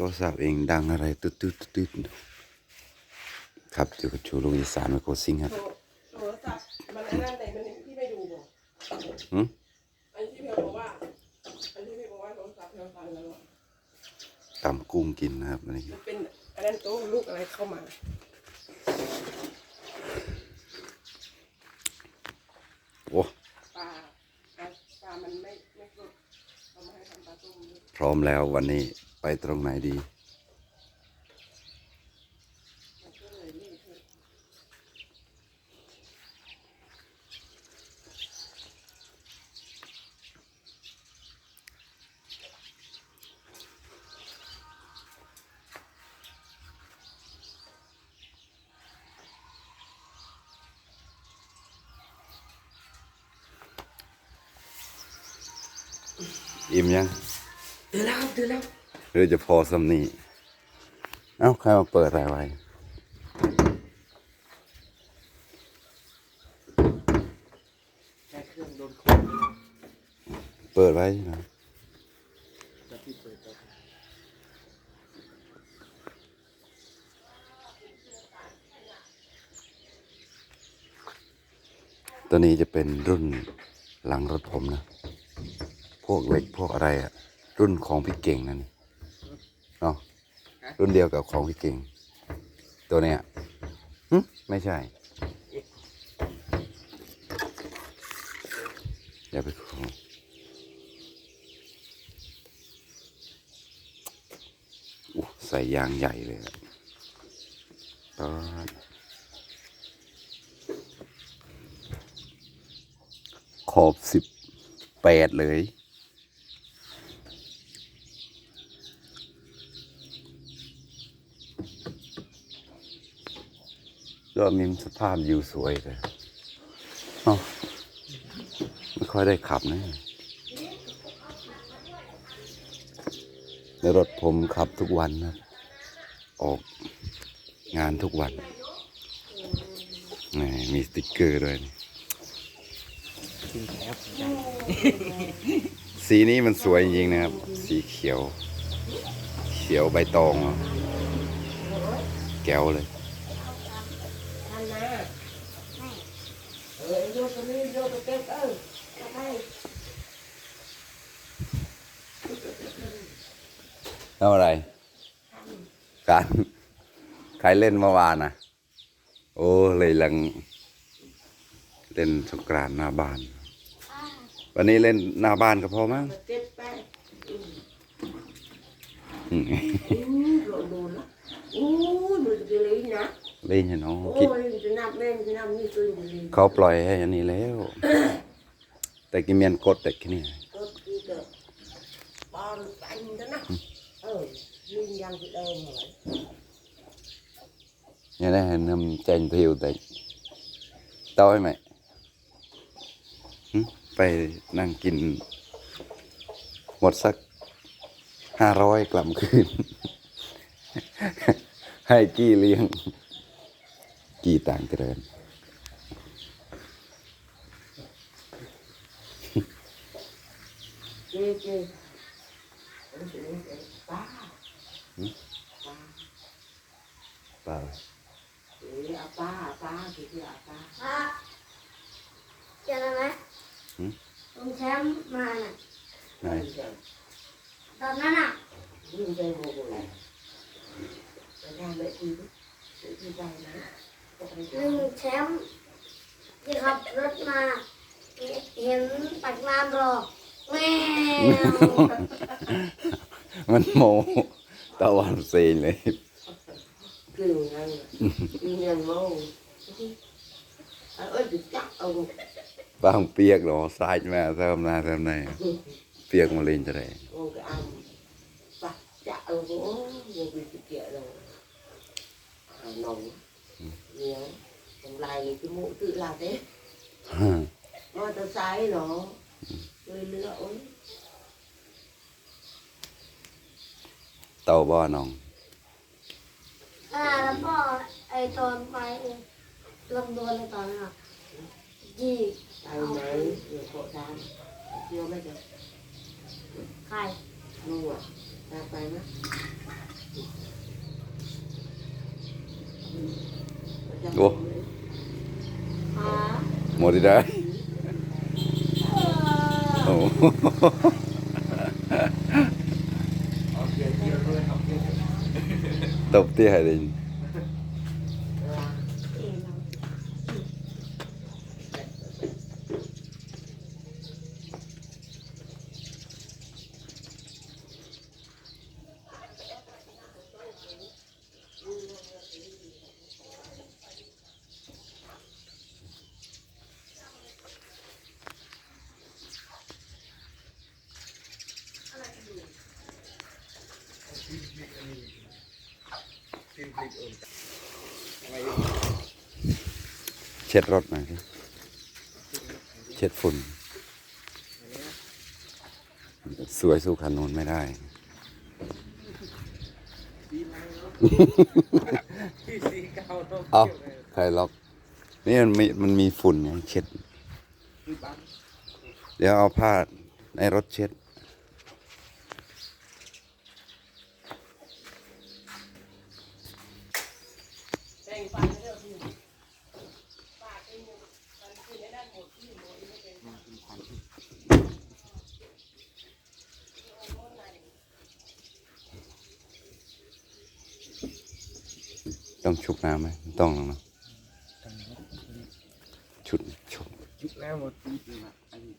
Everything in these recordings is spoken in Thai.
โทรศัพท์เองดังอะไรตุ๊ดตุ๊ดตุ๊ดตุ๊ดครับอยู่กับชูลูกอีสานไมโครซิงครับโทรโทรศัพท์มันไอ้นั่นไหนมันที่ไม่ดูบอกหืมอันที่พี่บอกว่าอันที่พี่บอกว่าโทรศัพท์พี่ฟังแล้วอะตำกุ้งกินนะครับวันนี้มันเป็นอันนั้นโต๊ะลูกอะไรเข้ามาโอ้ปลาปลาปลามันไม่ไม่สดเอามาให้ทำปลาต้มด้วยพร้อมแล้ววันนี้ ไปตรงไหนดี อิ่มยังเดือดแล้วครับเดือดแล้ว หรือจะพอสำนีเอ้าใครมาเปิดอะไรไว้เปิดไว้นะแล้วที่เปิดก็ตัวนี้จะเป็นรุ่นหลังรถผมนะ พวกเหล็กพวกอะไรอะรุ่นของพี่เก่งนั่นนี่ เนาะรุ่นเดียวกับของพี่เก่ง ตัวเนี้ยหึไม่ใช่ อย่าไปขออู้ใส่ยางใหญ่เลยอะตอนขอบสิบแปดเลย ก็มีสภาพอยู่สวยเลยอ้าไม่ค่อยได้ขับนะในรถผมขับทุกวันนะออกงานทุกวันนี่มีสติกเกอร์ด้วยนี่สีนี้มันสวยจริงนะครับ สีเขียว เขียวใบตองแก้วเลย ท่านนะ เออโยกตรงนี้โยกตรงเก็บเออเอาไปทำอะไร การ ใครเล่นเมื่อวานนะโอ้เลยหลัง เล่นสงกรานหน้าบ้าน วันนี้เล่นหน้าบ้านก็พอมั้งมาเก็บไปอืมโดนโดนละอู้ดูจะเลยนะ เล่นอย่างน้องโอ้คิดยจะนับเล่นจะนับนี่ตัวอยู่เลยเขาปล่อยให้อันนี้แล้ว แต่กิเมียนกดแต่แค่นี้ก็คือเกิดปอนปันกันนะเออยิงยังจะเดิมเหรอเนี่ยนะนำใจเที่ยวแต่ต้อยไหมหึไปนั่งกิน หมดสักห้าร้อยกลับคืน ให้กี้เลี้ยง กี้ต่างเจริญเจ๊เจ๊โอ้ยป้าป้าเปล่าเอ๋อาป้าป้าคือที่อาป้าเจอแล้วไหมลุงแชมป์มาน่ะ ไหนตอนนั้นอะยิงใจโมโหเลย ไปทำแบบนี้ที่ใจนะก็ไปทลุงแชมป์ที่ขับรถมาเห็นตักน้ำรอแมวมันโมตะวันเซนเลยำคืองั้นคือเงินโม่เอ้ยจะจับเอาบางเปียกหรอสายมาเติมหน้าเติมในเปียกมาเล่นจะได้โอ้ก็เอาปะจับเอาโอ้ยไปติดเกี่ยเลยเอาหนอง เหนียวทำลาย cái mũ tự làm thế มอเตอร์ไซค์เหรอเลยเรือโอ้ยเต่าบ่อน้องอ่าแล้วก็ ไอตอนไปลำดวนในตอนนั้นอะยี่ ไปไหมเดี๋ยวโคตามเที่ยวไม่เจอ ใคร นู่นอะตามไปนะ โอ้ หา หมดได้โอ้ เอาเกียร์เกียร์ด้วยเอาเกียร์ ตบเตี้ยให้ดิ ลาเองเรา ฟิล์มพลิก เช็ดรถหน่อยเช็ดฝุ่น สวยสู้คันนู้นไม่ได้ เอาเกี่ยวเลยใครล็อก นี่มันมีมันมีฝุ่นไงเช็ด เดี๋ยวเอาผ้าในรถเช็ด แต่งไปเรื่องนี้ปากไปหมดมันคือในด้านหมดที่หมดไม่เป็น ต้องชุบน้ำไหมต้องหรอกเนอะชุดชุบยุคแล้วหมดปีเลยนะอันนี้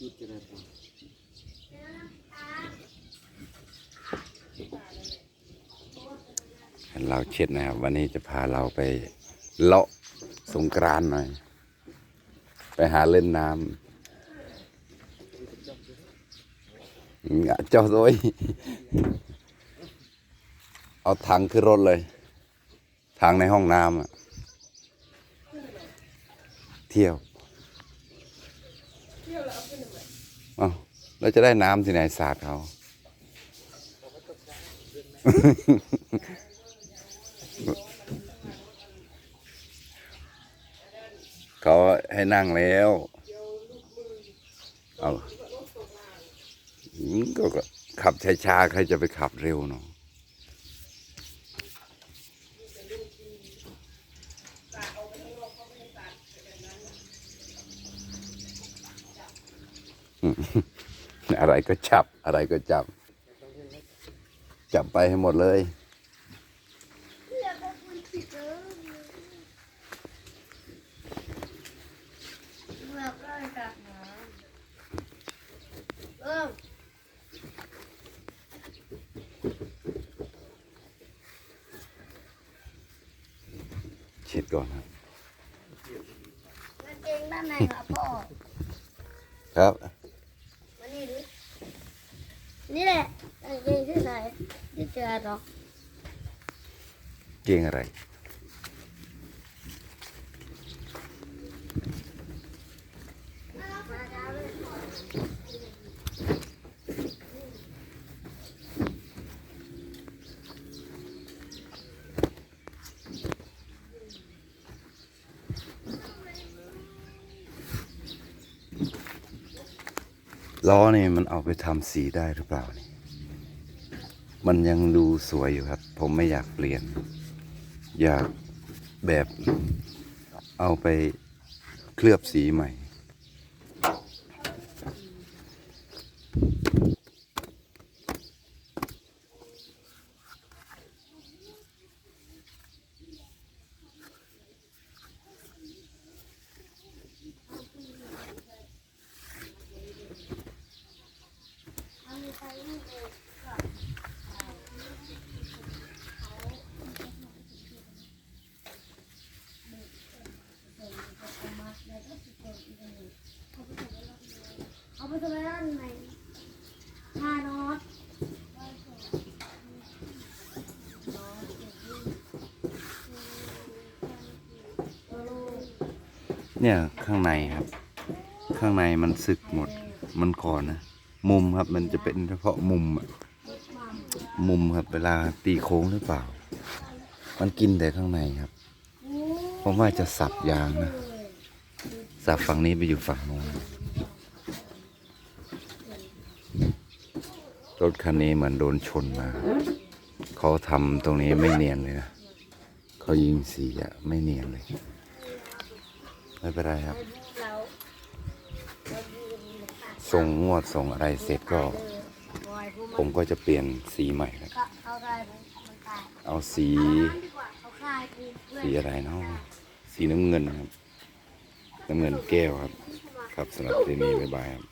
ยุคเจริญผลให้เราเช็ดนะครับ วันนี้จะพาเราไปเลาะสงกรานหน่อย ไปหาเล่นน้ำงะเจ้าโดยเอาถังขึ้นรถเลย ถังในห้องน้ำอะเที่ยวเอ้าเราจะได้น้ำที่ไหนสาดเขาเขาให้นั่งแล้ว เอาก็ขับช้าๆ ใครจะไปขับเร็วเนาะ อืมอะไรก็จับ อะไรก็จับ จับไปให้หมดเลยอยากได้คนที่เจออยากได้จากน้ำเออเช็ดก่อนครับกางเกงด้านในครับพ่อ ครับ มานี่ดิ นี่แหละกางเกงที่ใส่ที่เจอหรอก เก่งอะไร ล้อนี่มันเอาไปทำสีได้หรือเปล่านี่ มันยังดูสวยอยู่ครับ ผมไม่อยากเปลี่ยน อยากแบบเอาไปเคลือบสีใหม่ เอาไปทำไมด้านในทานอส เนี่ยข้างในครับ ข้างในมันสึกหมด มันก่อนนะมุมครับมันจะเป็นเฉพาะมุมอะมุมครับเวลาตีโค้งหรือเปล่า มันกินแต่ข้างในครับผมว่าจะสับยางนะสับฝั่งนี้ไปอยู่ฝั่งโน้นรถคันนี้เหมือนโดนชนมา เขาทำตรงนี้ไม่เนียนเลยนะ เขายิงสีอะไม่เนียนเลย ไม่เป็นไรครับเราเรายืนอยู่ค่ะส่งงวดส่งอะไรเสร็จก็ ผมก็จะเปลี่ยนสีใหม่ครับก็เขาได้มันมันตายเอาสีเอาน้ำดีกว่าเขาคลายกูเพื่อนสีอะไรเนาะสีน้ำเงินครับ น้ำเงินแก้วครับ ครับสำหรับทีนี้บ๊ายบายครับ